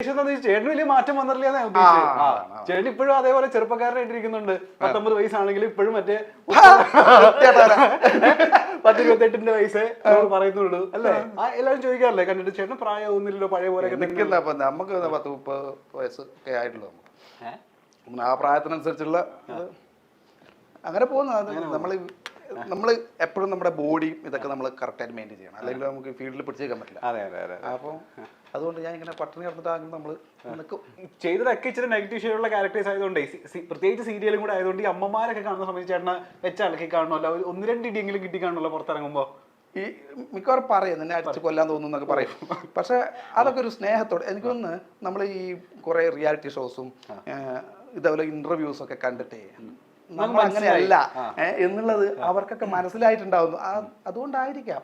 ചേട്ടന് വലിയ മാറ്റം വന്നിട്ടില്ല. ചേട്ടൻ ഇപ്പോഴും അതേപോലെ ചെറുപ്പക്കാരനായിട്ടിരിക്കുന്നുണ്ട് പത്തൊമ്പത് വയസ്സാണെങ്കിലും ഇപ്പോഴും മറ്റേ പത്തിരുപത്തെട്ടിന്റെ വയസ്സ് നമ്മൾ പറയുന്നുള്ളൂ അല്ലേ? ആ. എല്ലാവരും ചോദിക്കാറില്ലേ? കണ്ടിട്ട് ചേട്ടൻ പ്രായമൊന്നുമില്ലല്ലോ പഴയ പോലെ നിൽക്കുന്ന നമുക്ക് പത്ത് മുപ്പത് വയസ്സ് ഒക്കെ ആയിട്ടുള്ളൂ നമുക്ക്. ആ പ്രായത്തിനനുസരിച്ചുള്ള അങ്ങനെ പോകുന്നു. നമ്മൾ നമ്മൾ എപ്പോഴും നമ്മുടെ ബോഡി ഇതൊക്കെ നമ്മൾ കറക്റ്റായിട്ട് മെയിന്റെയിൻ ചെയ്യണം. അല്ലെങ്കിൽ നമുക്ക് ഫീൽഡിൽ പിടിച്ചേക്കാൻ പറ്റില്ല. അതെ അതെ അതെ അപ്പോൾ അതുകൊണ്ട് ഞാൻ ഇങ്ങനെ പട്ടിണി കിടന്നിട്ടാകും നമ്മൾ ചെയ്തതൊക്കെ ഇച്ചിരി നെഗറ്റീവ് ഷെയ്ഡുള്ള ക്യാരക്ടേഴ്സ് ആയതുകൊണ്ട് പ്രത്യേകിച്ച് സീരിയലും കൂടെ ആയതുകൊണ്ട് ഈ അമ്മമാരൊക്കെ കാണുന്ന സമയത്ത് ചേട്ടനെ വെച്ചാലൊക്കെ കാണണമല്ലോ ഒരു ഒന്ന് രണ്ട് ഇടിയെങ്കിലും കിട്ടി കാണണമല്ലോ പുറത്തിറങ്ങുമ്പോൾ ഈ മിക്കവാറും പറയും നിന്നെ അടിച്ച് കൊല്ലാൻ തോന്നുന്നു എന്നൊക്കെ പറയും. പക്ഷെ അതൊക്കെ ഒരു സ്നേഹത്തോടെ എനിക്കൊന്ന് നമ്മൾ ഈ കുറെ റിയാലിറ്റി ഷോസും ഇതേപോലെ ഇന്റർവ്യൂസ് ഒക്കെ കണ്ടിട്ടേ നമ്മൾ അങ്ങനെയല്ല. എന്നുള്ളത് അവർക്കൊക്കെ മനസ്സിലായിട്ടുണ്ടാവുന്നു. അതുകൊണ്ടായിരിക്കാം.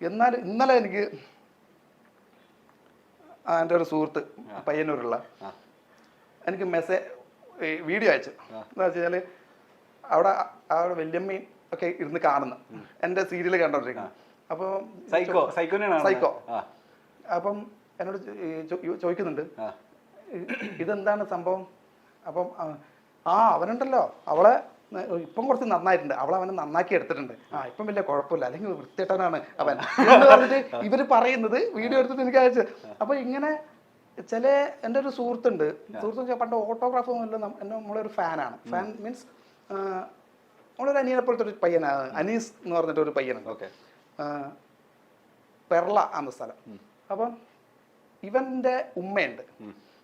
എന്നാൽ ഇന്നലെ എനിക്ക് എന്റെ ഒരു സുഹൃത്ത് പയ്യന്നൂരുള്ള എനിക്ക് മെസ്സേജ് വീഡിയോ അയച്ചു. എന്താ വെച്ചാൽ അവിടെ അവിടെ വല്യമ്മയും ഒക്കെ ഇരുന്ന് കാണുന്നു. എന്റെ സീരിയൽ കണ്ടോണ്ടിരിക്കുന്നു. അപ്പോൾ സൈക്കോ? സൈക്കോ. അപ്പം എന്നോട് ചോദിക്കുന്നുണ്ട്. ഇതെന്താണ് സംഭവം? അപ്പം ആ, അവനുണ്ടല്ലോ. അവളെ ഇപ്പം കുറച്ച് നന്നായിട്ടുണ്ട്. അവൾ അവനെ നന്നാക്കി എടുത്തിട്ടുണ്ട്. ആ ഇപ്പം വലിയ കുഴപ്പമില്ല. അല്ലെങ്കിൽ വൃത്തിട്ടനാണ് അവൻ. എന്ന് പറഞ്ഞിട്ട് ഇവർ പറയുന്നത് വീഡിയോ എടുത്തിട്ട് എനിക്ക് അയച്ചു. അപ്പൊ ഇങ്ങനെ ചില എന്റെ ഒരു സുഹൃത്തുണ്ട്. സുഹൃത്ത് വെച്ചാൽ പണ്ട് ഓട്ടോഗ്രാഫ് ഒന്നുമില്ല എന്നെ നമ്മളൊരു ഫാനാണ് ഫാൻ മീൻസ് നമ്മളൊരു അനിയനെ പോലത്തെ ഒരു പയ്യനാണ് അനീസ് എന്ന് പറഞ്ഞിട്ട് ഒരു പയ്യനുണ്ട് ഓക്കെ പെർള എന്ന സ്ഥലം. അപ്പം ഇവന്റെ ഉമ്മയുണ്ട്.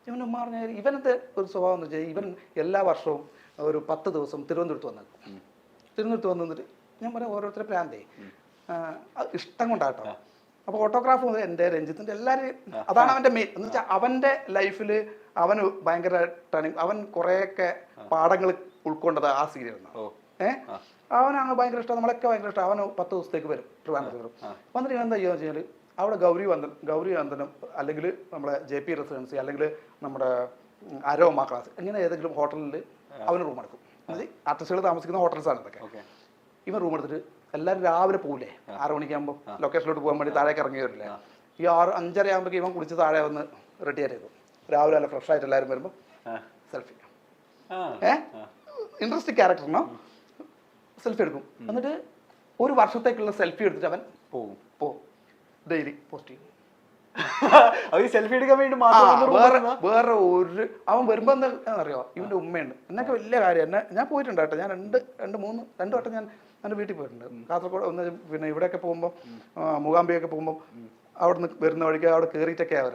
ഇവന്റെ ഉമ്മ ഇവനത്തെ ഒരു സ്വഭാവം എന്ന് വെച്ചാൽ ഇവൻ എല്ലാ വർഷവും ഒരു പത്ത് ദിവസം തിരുവനന്തപുരത്ത് വന്നേക്കും. തിരുവനന്തപുരത്ത് വന്നിട്ട് ഞാൻ പറയാം ഓരോരുത്തരെ പ്രാന്തേ. ഇഷ്ടം കൊണ്ടാട്ടോ. അപ്പൊ ഓട്ടോഗ്രാഫ് മുതൽ എന്റെ രഞ്ജിത്തിന്റെ എല്ലാവരും അതാണ് അവന്റെ മെയിൻ എന്ന് വെച്ചാൽ അവന്റെ ലൈഫിൽ അവന് ഭയങ്കര ടേണിങ് അവൻ കുറേയൊക്കെ പാഠങ്ങൾ ഉൾക്കൊണ്ടത് ആ സീരിയൽ ഏഹ് അവനാണ് ഭയങ്കര ഇഷ്ടം നമ്മളൊക്കെ ഭയങ്കര ഇഷ്ടം. അവന് പത്ത് ദിവസത്തേക്ക് വരും ട്രിവാൻഡ്രത്ത് വന്നിട്ട് ഞാൻ എന്താ ചെയ്യുക വെച്ച് കഴിഞ്ഞാൽ അവിടെ ഗൗരി വന്ദൻ ഗൗരി വന്ദനം അല്ലെങ്കിൽ നമ്മുടെ ജെ പി റെസിഡൻസി അല്ലെങ്കിൽ നമ്മുടെ അരോമ ക്ലാസ് ഇങ്ങനെ ഏതെങ്കിലും ഹോട്ടലിൽ അവന് റൂം എടുക്കും. ആർട്ടിസ്റ്റുകൾ താമസിക്കുന്ന ഹോട്ടൽസാണ് ഇതൊക്കെ. ഇവൻ റൂം എടുത്തിട്ട് എല്ലാവരും രാവിലെ പോകില്ലേ ആറ് മണിക്കാകുമ്പോൾ ലൊക്കേഷനിലോട്ട് പോകാൻ വേണ്ടി താഴേക്ക് ഇറങ്ങി വരില്ലേ? ഈ ആറ് അഞ്ചര ആകുമ്പോഴേക്കും ഇവൻ കുളിച്ച് താഴെ വന്ന് റെഡി ആയിരുന്നു രാവിലെ നല്ല ഫ്രഷ് ആയിട്ട് എല്ലാവരും വരുമ്പോൾ സെൽഫി ഏ? ഇൻട്രസ്റ്റിംഗ് ക്യാരക്ടറിനോ സെൽഫി എടുക്കും. എന്നിട്ട് ഒരു വർഷത്തേക്കുള്ള സെൽഫി എടുത്തിട്ട് അവൻ പോകും പോ ഡെയിലി പോസ്റ്റ് ചെയ്യും അവർ സെൽഫി എടുക്കാൻ വേണ്ടി മാത്രം വേറെ വേറെ ഒരു അവൻ വരുമ്പോ എന്താ അറിയോ ഇവന്റെ ഉമ്മയുണ്ട്. എന്നൊക്കെ വലിയ കാര്യം. എന്നെ ഞാൻ പോയിട്ടുണ്ട് കേട്ടോ. ഞാൻ രണ്ട് രണ്ട് മൂന്ന് രണ്ട് വട്ടം ഞാൻ എന്റെ വീട്ടിൽ പോയിട്ടുണ്ട്. കാസർഗോഡ് ഒന്ന് പിന്നെ ഇവിടെയൊക്കെ പോകുമ്പോൾ മൂകാംബിയൊക്കെ പോകുമ്പോൾ അവിടെ നിന്ന് വരുന്ന വഴിക്ക് അവിടെ കയറിയിട്ടൊക്കെ അവർ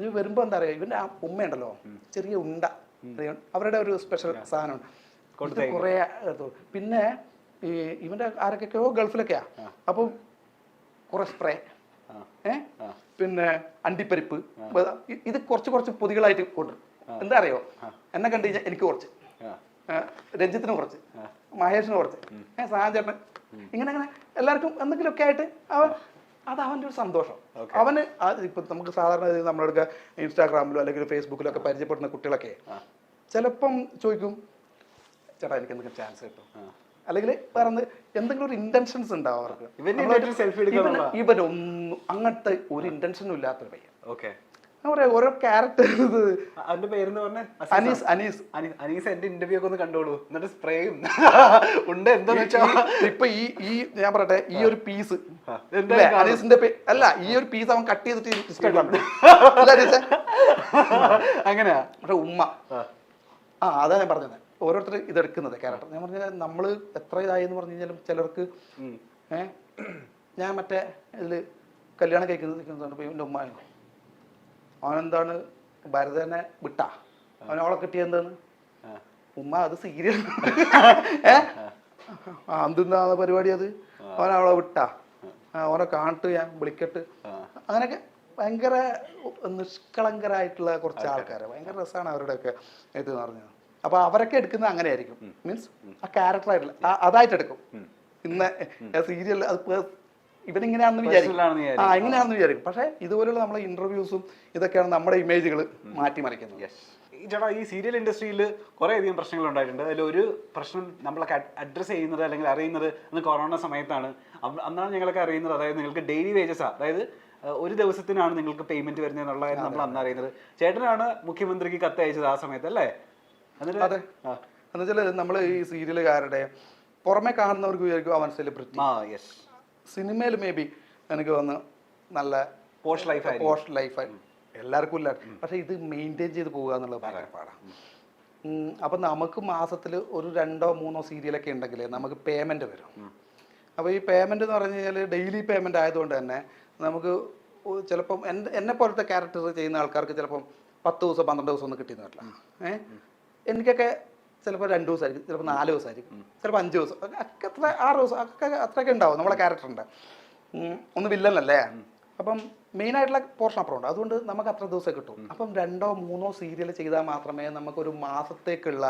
ഇത് വരുമ്പോ എന്താ അറിയാം? ഇവന്റെ ആ ഉമ്മയുണ്ടല്ലോ. ചെറിയ ഉണ്ട. അവരുടെ ഒരു സ്പെഷ്യൽ സാധനമാണ്. കുറേ പിന്നെ ഈ ഇവന്റെ ആരൊക്കെയോ ഗൾഫിലൊക്കെയാ. അപ്പം കുറെ സ്പ്രേ പിന്നെ അണ്ടിപ്പരിപ്പ്. ഇത് കുറച്ച് കുറച്ച് പൊതികളായിട്ട് കൊണ്ട്. എന്താ അറിയോ? എന്നെ കണ്ടു കഴിഞ്ഞാൽ എനിക്ക് കുറച്ച്. രഞ്ജിത്തിന് കുറച്ച്. മഹേഷിന് കുറച്ച്. ഏഹ് സാഹചര്യം ഇങ്ങനെ അങ്ങനെ എല്ലാവർക്കും എന്തെങ്കിലുമൊക്കെ ആയിട്ട് അവൻ അത് അവന്റെ ഒരു സന്തോഷം അവന് ഇപ്പൊ നമുക്ക് സാധാരണ നമ്മളെടുക്ക ഇൻസ്റ്റാഗ്രാമിലോ അല്ലെങ്കിൽ ഫേസ്ബുക്കിലോ ഒക്കെ പരിചയപ്പെടുന്ന കുട്ടികളൊക്കെ ചിലപ്പം ചോദിക്കും ചേട്ടാ എനിക്ക് എന്തെങ്കിലും ചാൻസ് കിട്ടും അല്ലെങ്കിൽ വേറെ എന്തെങ്കിലും ഒരു ഇന്റൻഷൻസ് ഉണ്ടാവും അവർക്ക്. ഇവരൊന്നും അങ്ങനത്തെ ഒരു ഇന്റൻഷനും ഇല്ലാത്തൊരു പയ്യൻ. ഓക്കെ. പറയാം ഓരോ ക്യാരക്ടർ അവന്റെ പേരെന്ന് പറഞ്ഞ? അനീസ് അനീസ്. അനീസ് എന്റെ ഇന്റർവ്യൂ ഒക്കെ ഒന്ന് കണ്ടോളൂ. എന്നിട്ട് സ്പ്രേയും ഉണ്ട് എന്താന്ന് വെച്ചാ. ഈ- ഇപ്പൊ ഈ ഈ ഞാൻ പറയട്ടെ ഈ ഒരു പീസ് അനീസിന്റെ അല്ല ഈ ഒരു പീസ് അവൻ കട്ട് ചെയ്തിട്ട് അനീസേ. അങ്ങനെയാ? പക്ഷെ ഉമ്മ. ആ അതാ ഞാൻ പറഞ്ഞത്. ഓരോരുത്തർ ഇതെടുക്കുന്നത് ക്യാരക്ടർ. ഞാൻ പറഞ്ഞാൽ നമ്മൾ എത്ര ഇതായി എന്ന് പറഞ്ഞു കഴിഞ്ഞാലും ചിലർക്ക് ഏ ഞാൻ മറ്റേ ഇതിൽ കല്യാണം കഴിക്കുന്നത് നിൽക്കുന്നുണ്ട് ഇപ്പം എന്റെ ഉമ്മ അവനെന്താണ് ഭരതനെ വിട്ടാ. അവൻ അവളെ കിട്ടിയെന്താണ്. ഉമ്മ അത് സീരിയൽ ഏ? ആ എന്തെന്നാ പരിപാടി അത്? അവനവളെ വിട്ടാ. അവനെ കാണിട്ട് ഞാൻ വിളിക്കട്ട്. അങ്ങനെയൊക്കെ ഭയങ്കര നിഷ്കളങ്കരായിട്ടുള്ള കുറച്ച് ആൾക്കാരെ. ഭയങ്കര രസമാണ് അവരുടെയൊക്കെ ഇത് എന്ന് പറഞ്ഞത്. അപ്പൊ അവരൊക്കെ എടുക്കുന്നത് അങ്ങനെ ആയിരിക്കും മീൻസ് ആ ക്യാരക്ടറായിട്ടില്ല അതായിട്ട് എടുക്കും. ഇന്ന് സീരിയൽ അത് ഇവനിങ്ങനെയാണെന്ന് വിചാരിക്കും. ആ ഇങ്ങനെയാണെന്ന് വിചാരിക്കും. പക്ഷേ ഇതുപോലുള്ള നമ്മളെ ഇന്റർവ്യൂസും ഇതൊക്കെയാണ് നമ്മുടെ ഇമേജുകൾ മാറ്റിമറിക്കുന്നത്. ചേട്ടാ ഈ സീരിയൽ ഇൻഡസ്ട്രിയിൽ കുറേ അധികം പ്രശ്നങ്ങൾ ഉണ്ടായിട്ടുണ്ട്. അതിൽ ഒരു പ്രശ്നം നമ്മളൊക്കെ അഡ്രസ്സ് ചെയ്യുന്നത് അല്ലെങ്കിൽ അറിയുന്നത് അന്ന് കൊറോണ സമയത്താണ്. അന്ന് അന്നാണ് ഞങ്ങളൊക്കെ അറിയുന്നത്. അതായത് നിങ്ങൾക്ക് ഡെയിലി വേജസ് അതായത് ഒരു ദിവസത്തിനാണ് നിങ്ങൾക്ക് പേയ്മെന്റ് വരുന്നത് എന്നുള്ളതായിരുന്നു നമ്മൾ അന്ന് അറിയുന്നത്. ചേട്ടനാണ് മുഖ്യമന്ത്രിക്ക് കത്ത് അയച്ചത് ആ സമയത്ത് അല്ലേ? അതെ. എന്നുവെച്ചാൽ നമ്മൾ ഈ സീരിയലുകാരുടെ പുറമെ കാണുന്നവർക്ക് വിചാരിക്കും അവൻ സെലിബ്രിറ്റി സിനിമയിൽ മേ ബി എനിക്ക് വന്ന് നല്ല പോഷ് ലൈഫ് പോഷ് ലൈഫ് എല്ലാവർക്കും ഇല്ല. പക്ഷെ ഇത് മെയിന്റെയിൻ ചെയ്ത് പോകുക എന്നുള്ളത് ഭയങ്കര പാടാണ് അപ്പൊ നമുക്ക് മാസത്തിൽ ഒരു രണ്ടോ മൂന്നോ സീരിയലൊക്കെ ഉണ്ടെങ്കിൽ നമുക്ക് പേയ്മെന്റ് വരും. അപ്പോൾ ഈ പേയ്മെന്റ് എന്ന് പറഞ്ഞു കഴിഞ്ഞാൽ ഡെയിലി പേയ്മെന്റ് ആയതുകൊണ്ട് തന്നെ നമുക്ക് ചിലപ്പം എന്റെ എന്നെ പോലത്തെ ക്യാരക്ടർ ചെയ്യുന്ന ആൾക്കാർക്ക് ചിലപ്പം പത്ത് ദിവസം പന്ത്രണ്ട് ദിവസം ഒന്നും കിട്ടിയെന്ന് വരില്ല. ഏഹ് എനിക്കൊക്കെ ചിലപ്പോൾ രണ്ട് ദിവസമായിരിക്കും ചിലപ്പോൾ നാല് ദിവസമായിരിക്കും ചിലപ്പോൾ അഞ്ച് ദിവസം ഒക്കെ അത്ര ആറ് ദിവസം ഒക്കെ അത്രയൊക്കെ ഉണ്ടാവും നമ്മളെ ക്യാരക്ടറിന്റെ ഒന്ന് വില്ലനല്ലേ അപ്പം മെയിൻ ആയിട്ടുള്ള പോർഷൻ അപ്പുറം ഉണ്ട്. അതുകൊണ്ട് നമുക്ക് അത്ര ദിവസം കിട്ടും. അപ്പം രണ്ടോ മൂന്നോ സീരിയൽ ചെയ്താൽ മാത്രമേ നമുക്കൊരു മാസത്തേക്കുള്ള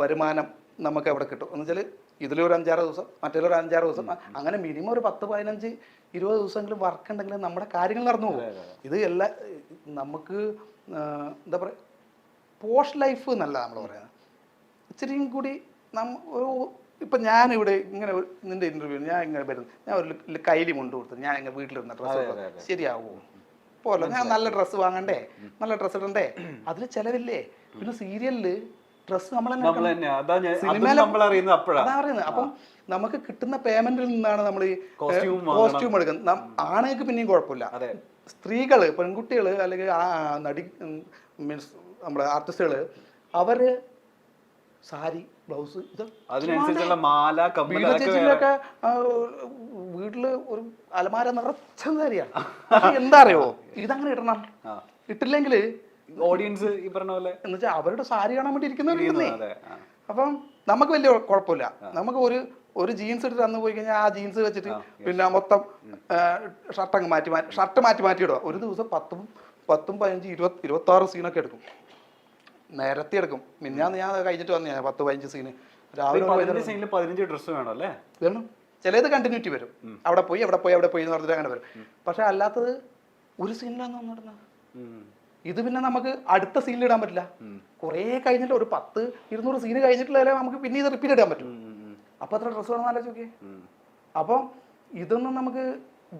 വരുമാനം നമുക്ക് അവിടെ കിട്ടും. എന്ന് വെച്ചാൽ ഇതിലൊരു അഞ്ചാറ് ദിവസം മറ്റേലൊരു അഞ്ചാറ് ദിവസം അങ്ങനെ മിനിമം ഒരു പത്ത് പതിനഞ്ച് ഇരുപത് ദിവസമെങ്കിലും വർക്ക് ഉണ്ടെങ്കിൽ നമ്മുടെ കാര്യങ്ങൾ നടന്നു പോകും. ഇത് എല്ലാ നമുക്ക് എന്താ പറയുക പോസ്റ്റ് ലൈഫ് എന്നല്ല നമ്മൾ പറയുന്നത് ഇച്ചിരിയും കൂടി നമ്മ ഇപ്പം ഞാനിവിടെ ഇങ്ങനെ നിന്റെ ഇന്റർവ്യൂ ഞാൻ ഇങ്ങനെ വരുന്നു. ഞാൻ ഒരു കയ്യിൽ കൈലി മുണ്ട് കൊടുത്തു. ഞാൻ ഇങ്ങനെ വീട്ടിലിരുന്ന ഡ്രസ്സ്. ശരിയാവുമോ പോലെ ഞാൻ നല്ല ഡ്രസ്സ് വാങ്ങണ്ടേ? നല്ല ഡ്രസ്സ് ഇടണ്ടേ? അതിൽ ചിലവില്ലേ? പിന്നെ സീരിയലിൽ ഡ്രസ്സ് നമ്മൾ അറിയുന്നത് അപ്പം നമുക്ക് കിട്ടുന്ന പേയ്മെന്റിൽ നിന്നാണ് നമ്മൾ ഈ. കോസ്റ്റ്യൂം എടുക്കുന്നത്. ആണുങ്ങൾക്ക് പിന്നെയും കുഴപ്പമില്ല. സ്ത്രീകൾ പെൺകുട്ടികൾ അല്ലെങ്കിൽ ആ നടി മീൻസ് നമ്മുടെ ആർട്ടിസ്റ്റുകൾ അവർ സാരി ബ്ലൗസ് ഇത് അതിനനുസരിച്ചുള്ള മാല ചേച്ചിയിലൊക്കെ വീട്ടിൽ ഒരു അലമാര നിറച്ച സാരിയാണ് എന്താ അറിയോ ഇതങ്ങനെ ഇടണം. ഇട്ടില്ലെങ്കിൽ ഇട്ടില്ലെങ്കിൽ ഓഡിയൻസ് ഈ പറഞ്ഞ പോലെ എന്ന് വെച്ചാൽ അവരുടെ സാരി കാണാൻ വേണ്ടി ഇരിക്കുന്നവരുന്നേ അതെ. അപ്പം നമുക്ക് വലിയ കുഴപ്പമില്ല. നമുക്ക് ഒരു ഒരു ജീൻസ് എടുത്ത് അന്ന് പോയി കഴിഞ്ഞാൽ ആ ജീൻസ് വെച്ചിട്ട് പിന്നെ മൊത്തം ഷർട്ട് അങ്ങ് മാറ്റി മാറ്റി ഷർട്ട് മാറ്റി മാറ്റി ഇടുക ഒരു ദിവസം പത്തും പത്തും പതിനഞ്ച് ഇരുപത്തി ഇരുപത്തി ആറ് സീനൊക്കെ എടുക്കും. നിരത്തി എടുക്കും മിന്നാന്ന് ഞാൻ കഴിഞ്ഞിട്ട് വന്നു ഞാൻ പത്ത് പതിനഞ്ച് സീന്. രാവിലെ മുതൽ സീനിൽ പതിനഞ്ച് ഡ്രസ്സ് വേണം അല്ലേ? വേണം. ചിലത് കണ്ടിന്യൂറ്റി വരും. അവിടെ പോയി അവിടെ പോയി അവിടെ പോയി എന്ന് പറഞ്ഞിട്ട് അങ്ങനെ വരും. പക്ഷെ അല്ലാത്തത് ഒരു സീനിലാണ് നടന്നത്. ഇത് പിന്നെ നമുക്ക് അടുത്ത സീനിൽ ഇടാൻ പറ്റില്ല. കുറേ കഴിഞ്ഞിട്ട് ഒരു പത്ത് ഇരുന്നൂറ് സീന് കഴിഞ്ഞിട്ടുള്ള നമുക്ക് പിന്നെ ഇത് റിപ്പീറ്റ് ഇടാൻ പറ്റും. അപ്പൊ എത്ര ഡ്രസ് വേണം നല്ല ചോദിക്കേ അപ്പൊ ഇതൊന്നും നമുക്ക്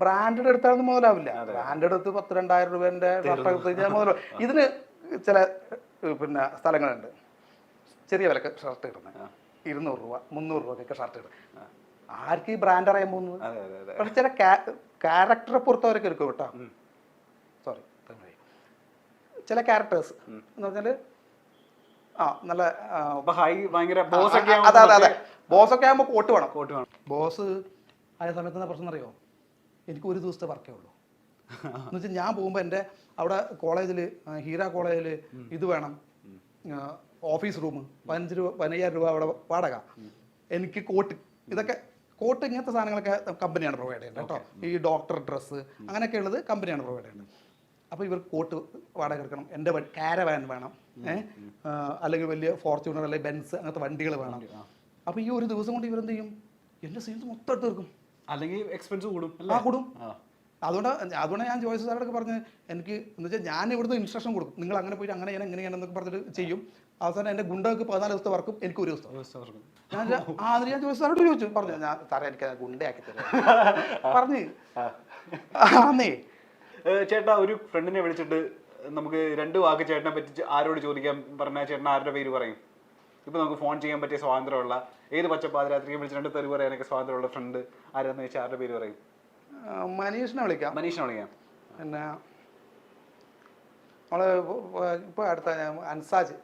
ബ്രാൻഡഡ് എടുത്താലൊന്നും മുതലാവില്ല. ബ്രാൻഡഡ് എടുത്ത് പത്ത് രണ്ടായിരം രൂപേന്റെ കഴിഞ്ഞാൽ മുതലാവും. ഇതിന് ചില പിന്നെ സ്ഥലങ്ങളുണ്ട്. ചെറിയ വിലക്ക് ഷർട്ട് ഇടുന്നത് ഇരുന്നൂറ് രൂപ മുന്നൂറ് രൂപയ്ക്കൊക്കെ ഷർട്ട് ഇടുന്നത് ആർക്ക് ഈ ബ്രാൻഡ് അറിയാൻ പോകുന്നത്? പക്ഷെ ചില ക്യാരക്ടറെ പുറത്തവരൊക്കെ എടുക്കും കേട്ടോ. സോറി ചില ക്യാരക്ടേഴ്സ് എന്ന് പറഞ്ഞാൽ ആ നല്ല ഹൈ ഭയങ്കര ബോസ് ഒക്കെ അതെ അതെ അതെ. ബോസ് ഒക്കെ ആകുമ്പോൾ കോട്ട് വേണം. കോട്ട് വേണം. ബോസ് ആയ സമയത്ത് എന്താ പ്രശ്നം അറിയോ എനിക്ക് ഒരു ദിവസത്തെ വർക്കേ ഉള്ളൂ. എന്ന് വെച്ചാൽ ഞാൻ പോകുമ്പോൾ എന്റെ അവിടെ കോളേജിൽ ഹീര കോളേജിൽ ഇത് വേണം. Office room. പതിനഞ്ച് രൂപ പതിനയ്യായിരം രൂപ അവിടെ വാടക. എനിക്ക് കോട്ട് ഇതൊക്കെ കോട്ട് ഇങ്ങനത്തെ സാധനങ്ങളൊക്കെ കമ്പനിയാണ് പ്രൊവൈഡ് ചെയ്യുന്നത് കേട്ടോ. ഈ ഡോക്ടർ ഡ്രസ്സ് അങ്ങനെയൊക്കെ ഉള്ളത് കമ്പനിയാണ് പ്രൊവൈഡ് ചെയ്യേണ്ടത് അപ്പോൾ ഇവർ കോട്ട് വാടക എടുക്കണം. എന്റെ കാരവാൻ വേണം. ഏഹ് അല്ലെങ്കിൽ വലിയ ഫോർച്യൂണർ അല്ലെങ്കിൽ ബെൻസ് അങ്ങനത്തെ വണ്ടികൾ വേണം. അപ്പോൾ ഈ ഒരു ദിവസം കൊണ്ട് ഇവരെന്ത് ചെയ്യും? എന്റെ സീൻസ് മൊത്തം എടുത്ത് തീർക്കും. അല്ലെങ്കിൽ എക്സ്പെൻസ് കൂടും ആ കൂടും. അതുകൊണ്ട് അതുകൊണ്ട് ഞാൻ ജോയ്സ് സാറോടൊക്കെ പറഞ്ഞ് എനിക്ക് എന്ന് വെച്ചാൽ ഞാൻ ഇവിടുന്ന് ഇൻസ്ട്രക്ഷൻ കൊടുക്കും. നിങ്ങൾ അങ്ങനെ പോയിട്ട് അങ്ങനെ ഇങ്ങനെ ചെയ്യണം എന്നൊക്കെ പറഞ്ഞിട്ട് ചെയ്യും. അവസാനം എന്റെ ഗുണ്ടകൾക്ക് പതിനാല് ദിവസത്തെ വർക്കും എനിക്ക് ഒരു ദിവസം ഞാൻ ആ അതിന് ഞാൻ ജോയ്സ് സാറോട് ചോദിച്ചു. പറഞ്ഞു ഞാൻ സാറേ എനിക്ക് ഗുണ്ടയാക്കി തരാം. പറഞ്ഞ് ആന്നേ. ചേട്ടാ ഒരു ഫ്രണ്ടിനെ വിളിച്ചിട്ട് നമുക്ക് രണ്ട് വാക്ക് ചേട്ടനെ പറ്റി ആരോട് ചോദിക്കാൻ പറഞ്ഞാൽ ചേട്ടൻ ആരുടെ പേര് പറയും? ഇപ്പൊ നമുക്ക് ഫോൺ ചെയ്യാൻ പറ്റിയ സ്വാതന്ത്ര്യമുള്ള ഏത് പച്ചപ്പാതിരാത്രിയും വിളിച്ച് രണ്ട് തെറി പറയാനൊക്കെ സ്വാതന്ത്ര്യമുള്ള ഫ്രണ്ട് ആരാന്ന് വെച്ചാൽ ആരുടെ പേര് പറയും? മനീഷിനെ വിളിക്കാം. മനീഷിനെ വിളിക്കാം. പിന്നെ നമ്മൾ ഇപ്പൊ അടുത്ത അൻസാജ്.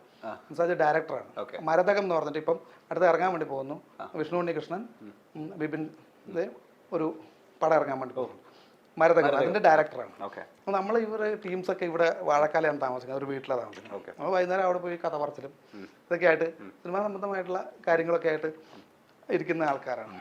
അൻസാജ് ഡയറക്ടറാണ്. മരതകം എന്ന് പറഞ്ഞിട്ട് ഇപ്പം അടുത്ത് ഇറങ്ങാൻ വേണ്ടി പോകുന്നു. വിഷ്ണു ഉണ്ണികൃഷ്ണൻ ബിപിൻ ഒരു പടം ഇറങ്ങാൻ വേണ്ടി പോകുന്നു. മരതകം അതിന്റെ ഡയറക്ടറാണ്. അപ്പൊ അപ്പോൾ നമ്മൾ ഇവർ ടീംസ് ഒക്കെ ഇവിടെ വാഴക്കാലയാണ് താമസിക്കുന്നത്. ഒരു വീട്ടിലാണ് താമസിക്കുന്നത്. നമ്മൾ വൈകുന്നേരം അവിടെ പോയി കഥ പറച്ചിലും ഇതൊക്കെ ആയിട്ട് സിനിമാ സംബന്ധമായിട്ടുള്ള കാര്യങ്ങളൊക്കെ ആയിട്ട് ഇരിക്കുന്ന ആൾക്കാരാണ്.